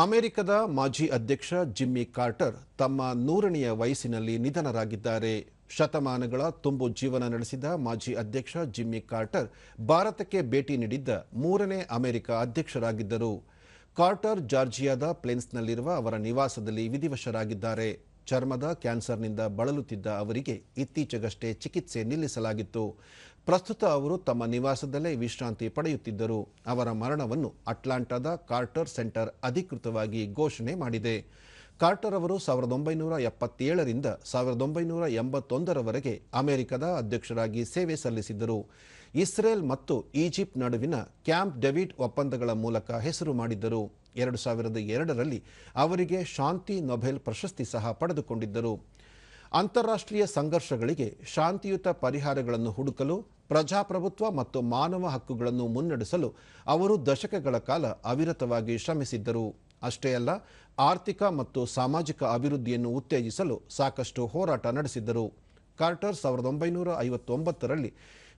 ಅಮೆರಿಕದ ಮಾಜಿ ಅಧ್ಯಕ್ಷ ಜಿಮ್ಮಿ ಕಾರ್ಟರ್ ತಮ್ಮ ನೂರನೆಯ ವಯಸ್ಸಿನಲ್ಲಿ ನಿಧನರಾಗಿದ್ದಾರೆ. ಶತಮಾನಗಳ ತುಂಬು ಜೀವನ ನಡೆಸಿದ ಮಾಜಿ ಅಧ್ಯಕ್ಷ ಜಿಮ್ಮಿ ಕಾರ್ಟರ್ ಭಾರತಕ್ಕೆ ಭೇಟಿ ನೀಡಿದ್ದ ಮೂರನೇ ಅಮೆರಿಕ ಅಧ್ಯಕ್ಷರಾಗಿದ್ದರು. ಕಾರ್ಟರ್ ಜಾರ್ಜಿಯಾದ ಪ್ಲೇನ್ಸ್ನಲ್ಲಿರುವ ಅವರ ನಿವಾಸದಲ್ಲಿ ವಿಧಿವಶರಾಗಿದ್ದಾರೆ. ಚರ್ಮದ ಕ್ಯಾನ್ಸರ್ನಿಂದ ಬಳಲುತ್ತಿದ್ದ ಅವರಿಗೆ ಇತ್ತೀಚೆಗಷ್ಟೇ ಚಿಕಿತ್ಸೆ ನಿಲ್ಲಿಸಲಾಗಿತ್ತು. ಪ್ರಸ್ತುತ ಅವರು ತಮ್ಮ ನಿವಾಸದಲ್ಲೇ ವಿಶ್ರಾಂತಿ ಪಡೆಯುತ್ತಿದ್ದರು. ಅವರ ಮರಣವನ್ನು ಅಟ್ಲಾಂಟಾದ ಕಾರ್ಟರ್ ಸೆಂಟರ್ ಅಧಿಕೃತವಾಗಿ ಘೋಷಣೆ ಮಾಡಿದೆ. ಕಾರ್ಟರ್ ಅವರು ಸಾವಿರದ ಒಂಬೈನೂರ ಎಪ್ಪತ್ತೇಳರಿಂದ ಸಾವಿರದ ಒಂಬೈನೂರ ಎಂಬತ್ತೊಂದರವರೆಗೆ ಅಮೆರಿಕದ ಅಧ್ಯಕ್ಷರಾಗಿ ಸೇವೆ ಸಲ್ಲಿಸಿದ್ದರು. ಇಸ್ರೇಲ್ ಮತ್ತು ಈಜಿಪ್ಟ್ ನಡುವಿನ ಕ್ಯಾಂಪ್ ಡೆವಿಡ್ ಒಪ್ಪಂದಗಳ ಮೂಲಕ ಹೆಸರು ಮಾಡಿದ್ದರು. ಎರಡು ಸಾವಿರದ ಎರಡರಲ್ಲಿ ಅವರಿಗೆ ಶಾಂತಿ ನೊಬೆಲ್ ಪ್ರಶಸ್ತಿ ಸಹ ಪಡೆದುಕೊಂಡಿದ್ದರು. ಅಂತಾರಾಷ್ಟ್ರೀಯ ಸಂಘರ್ಷಗಳಿಗೆ ಶಾಂತಿಯುತ ಪರಿಹಾರಗಳನ್ನು ಹುಡುಕಲು, ಪ್ರಜಾಪ್ರಭುತ್ವ ಮತ್ತು ಮಾನವ ಹಕ್ಕುಗಳನ್ನು ಮುನ್ನಡೆಸಲು ಅವರು ದಶಕಗಳ ಕಾಲ ಅವಿರತವಾಗಿ ಶ್ರಮಿಸಿದ್ದರು. ಅಷ್ಟೇ ಅಲ್ಲ, ಆರ್ಥಿಕ ಮತ್ತು ಸಾಮಾಜಿಕ ಅಭಿವೃದ್ಧಿಯನ್ನು ಉತ್ತೇಜಿಸಲು ಸಾಕಷ್ಟು ಹೋರಾಟ ನಡೆಸಿದ್ದರು. ಕಾರ್ಟರ್ ಸಾವಿರದ ಒಂಬೈನೂರ ಐವತ್ತೊಂಬತ್ತರಲ್ಲಿ,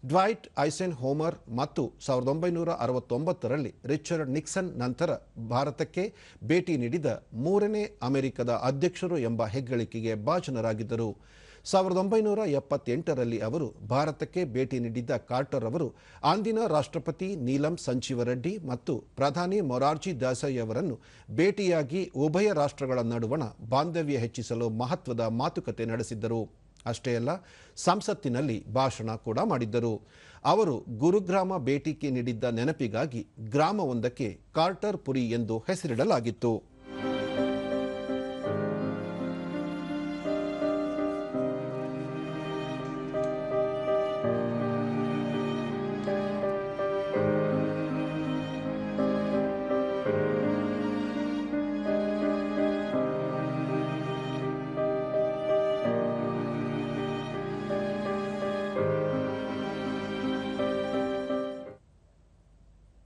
ಡ್ವೈಟ್ ಐಸೆನ್ ಹೋಮರ್ ಮತ್ತು ಸಾವಿರದ ಒಂಬೈನೂರ ಅರವತ್ತೊಂಬತ್ತರಲ್ಲಿ ರಿಚರ್ಡ್ ನಿಕ್ಸನ್ ನಂತರ ಭಾರತಕ್ಕೆ ಭೇಟಿ ನೀಡಿದ ಮೂರನೇ ಅಮೆರಿಕದ ಅಧ್ಯಕ್ಷರು ಎಂಬ ಹೆಗ್ಗಳಿಕೆಗೆ ಭಾಜನರಾಗಿದ್ದರು. ಸಾವಿರದ ಒಂಬೈನೂರ ಎಪ್ಪತ್ತೆಂಟರಲ್ಲಿ ಅವರು ಭಾರತಕ್ಕೆ ಭೇಟಿ ನೀಡಿದ್ದ ಕಾರ್ಟರ್ ಅವರು ಅಂದಿನ ರಾಷ್ಟ್ರಪತಿ ನೀಲಂ ಸಂಜೀವರೆಡ್ಡಿ ಮತ್ತು ಪ್ರಧಾನಿ ಮೊರಾರ್ಜಿ ದೇಸಾಯಿ ಅವರನ್ನು ಭೇಟಿಯಾಗಿ ಉಭಯ ರಾಷ್ಟ್ರಗಳ ನಡುವಣ ಬಾಂಧವ್ಯ ಹೆಚ್ಚಿಸಲು ಮಹತ್ವದ ಮಾತುಕತೆ ನಡೆಸಿದ್ದರು. ಅಷ್ಟೇ ಅಲ್ಲ, ಸಂಸತ್ತಿನಲ್ಲಿ ಭಾಷಣ ಕೂಡ ಮಾಡಿದ್ದರು. ಅವರು ಗುರುಗ್ರಾಮ ಭೇಟಿಗೆ ನೀಡಿದ್ದ ನೆನಪಿಗಾಗಿ ಗ್ರಾಮವೊಂದಕ್ಕೆ ಕಾರ್ಟರ್ ಪುರಿ ಎಂದು ಹೆಸರಿಡಲಾಗಿತ್ತು.